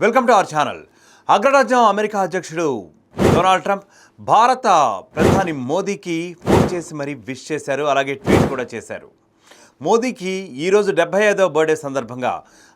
Welcome to our channel. అగ్రరాజ్యం America అధ్యక్షుడు Donald Trump భారత ప్రధాని మోదీకి ఫోన్ చేసి మరీ విష్ చేశారు అలాగే ట్వీట్ కూడా చేశారు. మోదీకి ఈరోజు డెబ్బై ఐదవ బర్త్డే సందర్భంగా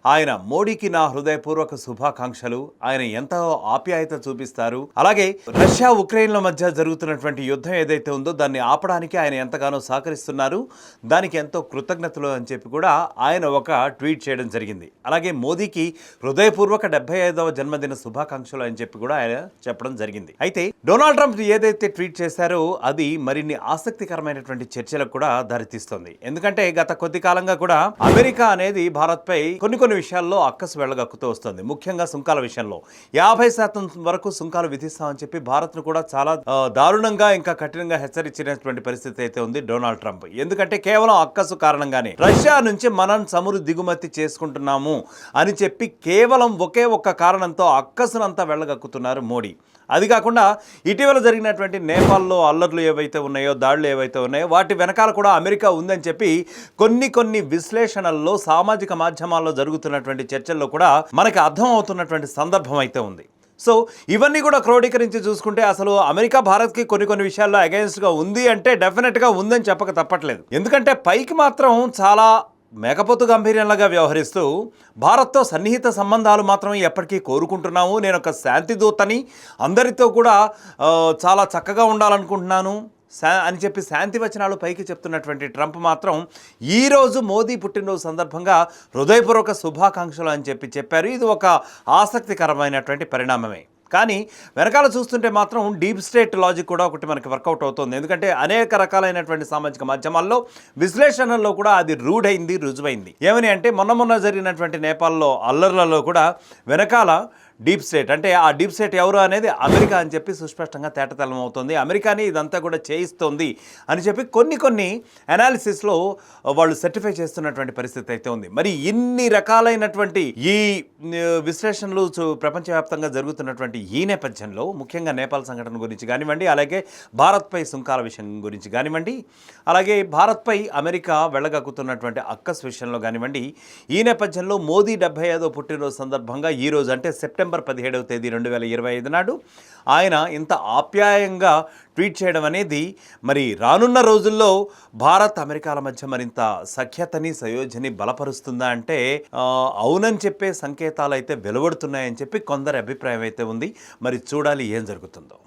ఆయన మోడీకి నా హృదయపూర్వక శుభాకాంక్షలు. ఆయన ఎంతో ఆప్యాయత చూపిస్తారు. అలాగే రష్యా ఉక్రెయిన్ల మధ్య జరుగుతున్నటువంటి యుద్ధం ఏదైతే ఉందో దాన్ని ఆపడానికి ఆయన ఎంతగానో సహకరిస్తున్నారు. దానికి ఎంతో కృతజ్ఞతలు అని చెప్పి కూడా ఆయన ఒక ట్వీట్ చేయడం జరిగింది. అలాగే మోదీకి హృదయపూర్వక డెబ్బై ఐదవ జన్మదిన శుభాకాంక్షలు అని చెప్పి కూడా ఆయన చెప్పడం జరిగింది. అయితే డొనాల్డ్ ట్రంప్ ఏదైతే ట్వీట్ చేశారో అది మరిన్ని ఆసక్తికరమైనటువంటి చర్చలకు కూడా దారితీస్తుంది. ఎందుకంటే గత కొద్ది కాలంగా కూడా అమెరికా అనేది భారత్పై కొన్ని కొన్ని విషయాల్లో అక్కసు వెళ్ళగక్కుతూ వస్తుంది. ముఖ్యంగా సుంకాల విషయంలో. యాభై శాతం వరకు సుంకాలు విధిస్తామని చెప్పి భారత్ను కూడా చాలా దారుణంగా ఇంకా కఠినంగా హెచ్చరించినటువంటి పరిస్థితి అయితే ఉంది డొనాల్డ్ ట్రంప్. ఎందుకంటే కేవలం అక్కసు కారణంగానే రష్యా నుంచి మనం చమురు దిగుమతి చేసుకుంటున్నాము అని చెప్పి కేవలం ఒకే ఒక్క కారణంతో అక్కసునంతా వెళ్ళగక్కుతున్నారు మోడీ. అది కాకుండా ఇటీవల జరిగినటువంటి నేపాల్లో అల్లర్లు ఏవైతే ఉన్నాయో దాడులు ఏవైతే ఉన్నాయో వాటి వెనకాల కూడా అమెరికా ఉందని చెప్పి కొన్ని కొన్ని విశ్లేషణల్లో సామాజిక మాధ్యమాల్లో జరుగుతున్నటువంటి చర్చల్లో కూడా మనకి అర్థం అవుతున్నటువంటి సందర్భం అయితే ఉంది. సో ఇవన్నీ కూడా క్రోడీకరించి చూసుకుంటే అసలు అమెరికా భారత్కి కొన్ని కొన్ని విషయాల్లో అగైన్స్ట్గా ఉంది అంటే డెఫినెట్గా ఉందని చెప్పక తప్పట్లేదు. ఎందుకంటే పైకి మాత్రం చాలా మేకపోతు గంభీర్యంలాగా వ్యవహరిస్తూ భారత్తో సన్నిహిత సంబంధాలు మాత్రం ఎప్పటికీ కోరుకుంటున్నాము నేను ఒక శాంతి దూతని. అందరితో కూడా చాలా చక్కగా ఉండాలనుకుంటున్నాను. శా అని చెప్పి శాంతి వచనాలు పైకి చెప్తున్నటువంటి ట్రంప్ మాత్రం ఈరోజు మోదీ పుట్టినరోజు సందర్భంగా హృదయపూర్వక శుభాకాంక్షలు అని చెప్పి చెప్పారు. ఇది ఒక ఆసక్తికరమైనటువంటి పరిణామమే. కానీ వెనకాల చూస్తుంటే మాత్రం డీప్ స్టేట్ లాజిక్ కూడా ఒకటి మనకి వర్కౌట్ అవుతుంది. ఎందుకంటే అనేక రకాలైనటువంటి సామాజిక మాధ్యమాల్లో విశ్లేషణల్లో కూడా అది రూఢైంది అయింది రుజువైంది. ఏమని అంటే మొన్న మొన్న జరిగినటువంటి నేపాల్లో అల్లర్లలో కూడా వెనకాల డీప్ స్టేట్. అంటే ఆ డీప్ స్టేట్ ఎవరు అనేది అమెరికా అని చెప్పి సుస్పష్టంగా తేటతలం అవుతుంది. అమెరికాని ఇదంతా కూడా చేయిస్తోంది అని చెప్పి కొన్ని కొన్ని అనాలిసిస్లో వాళ్ళు సర్టిఫై చేస్తున్నటువంటి పరిస్థితి అయితే ఉంది. మరి ఇన్ని రకాలైనటువంటి ఈ విశ్లేషణలు ప్రపంచవ్యాప్తంగా జరుగుతున్నటువంటి ఈ నేపథ్యంలో ముఖ్యంగా నేపాల్ సంఘటన గురించి కానివ్వండి అలాగే భారత్పై సుంకాల విషయం గురించి కానివ్వండి అలాగే భారత్పై అమెరికా వెళ్ళగక్కుతున్నటువంటి అక్కస్ విషయంలో కానివ్వండి ఈ నేపథ్యంలో మోదీ డెబ్బై ఐదో పుట్టినరోజు సందర్భంగా ఈ రోజు అంటే సెప్టెంబర్ పదిహేడవ తేదీ రెండు వేల ఇరవై ఐదు నాడు ఆయన ఇంత ఆప్యాయంగా ట్వీట్ చేయడం అనేది మరి రానున్న రోజుల్లో భారత్ అమెరికాల మధ్య మరింత సఖ్యతని సయోధ్యని బలపరుస్తుందా అంటే అవునని చెప్పే సంకేతాలు అయితే వెలువడుతున్నాయని చెప్పి కొందరి అభిప్రాయం అయితే ఉంది. మరి చూడాలి ఏం జరుగుతుందో.